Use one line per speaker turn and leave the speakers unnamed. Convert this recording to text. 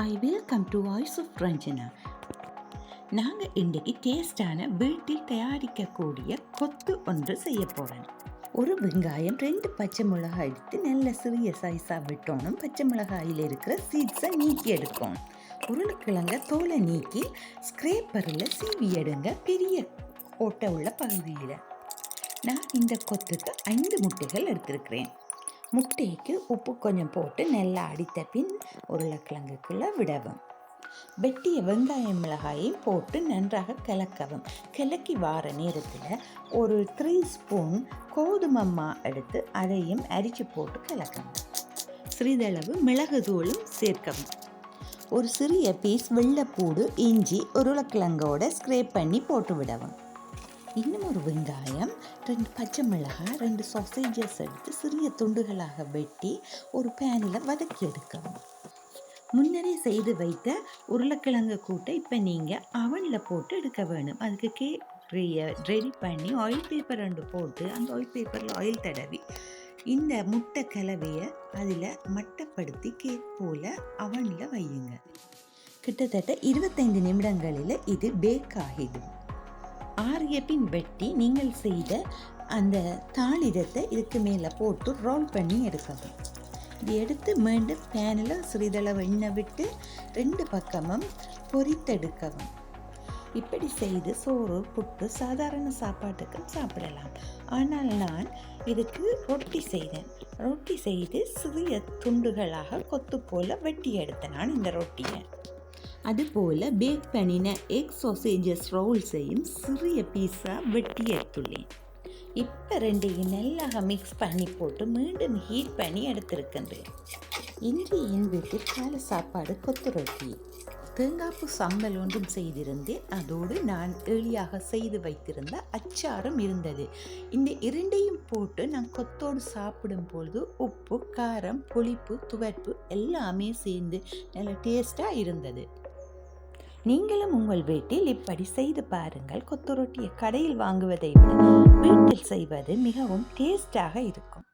Hi welcome to voice of Ranjana நாங்கள் இன்றைக்கு டேஸ்டான வீட்டில் தயாரிக்கக்கூடிய கொத்து ஒன்று செய்ய போகிறேன் ஒரு வெங்காயம் ரெண்டு பச்சை மிளகாய் எடுத்து நல்ல சிறிய சைஸாக விட்டோணும். பச்சை மிளகாயில் இருக்கிற சீட்ஸை நீக்கி எடுக்கணும் உருளைக்கிழங்க தோலை நீக்கி ஸ்க்ரேப்பரில் சீவி எடுங்க பெரிய ஓட்டை உள்ள பகுதியில். நான் இந்த கொத்துக்கு ஐந்து முட்டைகள் எடுத்திருக்கிறேன். முட்டைக்கு உப்பு கொஞ்சம் போட்டு நல்லா அடித்த பின் உருளைக்கிழங்குக்குள்ளே விடவும். வெட்டிய வெங்காயம் மிளகாயையும் போட்டு நன்றாக கலக்கவும். கலக்கி வார நேரத்தில் ஒரு த்ரீ ஸ்பூன் கோதுமை மா எடுத்து அதையும் அரிச்சு போட்டு கலக்கவும். சிறிதளவு மிளகு தூளும் சேர்க்கவும். ஒரு சிறிய பீஸ் வெள்ளைப்பூடு இஞ்சி உருளைக்கிழங்கோட ஸ்க்ரேப் பண்ணி போட்டு விடவும். இன்னும் ஒரு வெங்காயம் ரெண்டு பச்சை மிளகாய் ரெண்டு சாசேஜஸ் எடுத்து சிறிய துண்டுகளாக வெட்டி ஒரு பேனில் வதக்கி எடுக்கவும் முன்னரே செய்து வைத்த உருளைக்கிழங்கு கூட்டை இப்போ நீங்கள் அவனில் போட்டு எடுக்க வேணும். அதுக்கு கே ரெடி பண்ணி ஆயில் பேப்பர் ரெண்டு போட்டு அந்த ஆயில் பேப்பரில் ஆயில் தடவி. இந்த முட்டை கலவையை அதில் மட்டப்படுத்தி கேக் போல் அவனில் வையுங்க. கிட்டத்தட்ட இருபத்தைந்து நிமிடங்களில் இது பேக் ஆகிடும். ஆறிய பின் வெட்டி நீங்கள் செய்த அந்த தாளிதத்தை இதுக்கு மேலே போட்டு ரோல் பண்ணி எடுக்கணும். இது எடுத்து மீண்டும் பேனில் சிறிதளவு எண்ணெய் விட்டு ரெண்டு பக்கமும் பொரித்தெடுக்கவும். இப்படி செய்து சோறு புட்டு சாதாரண சாப்பாட்டுக்கும் சாப்பிடலாம். ஆனால் நான் இதுக்கு ரொட்டி செய்தேன். ரொட்டி செய்து சிறிய துண்டுகளாக கொத்து போல வெட்டி எடுத்தேன் நான் இந்த ரொட்டியை. அதுபோல் பேக் பண்ணின எக் சாசேஜஸ் ரோல்ஸையும் சிறிய பீஸாக வெட்டி எடுத்துள்ளேன். இப்போ ரெண்டையும் நல்லா மிக்ஸ் பண்ணி போட்டு மீண்டும் ஹீட் பண்ணி எடுத்திருக்கின்றேன். இன்று என் வீட்டில் காலை சாப்பாடு கொத்து ரொட்டி தேங்காய்ப்பு சம்பல் ஒன்றும் செய்திருந்தேன் அதோடு நான் எளியாக செய்து வைத்திருந்த அச்சாரம் இருந்தது. இந்த இரண்டையும் போட்டு நான் கொத்தோடு சாப்பிடும் பொழுது உப்பு காரம் புளிப்பு துவர்ப்பு எல்லாமே சேர்ந்து நல்ல டேஸ்ட்டாக இருந்தது. நீங்களும் உங்கள் வீட்டில் இப்படி செய்து பாருங்கள். கொத்து ரொட்டியை கடையில் வாங்குவதை விட வீட்டில் செய்வது மிகவும் டேஸ்டாக இருக்கும்.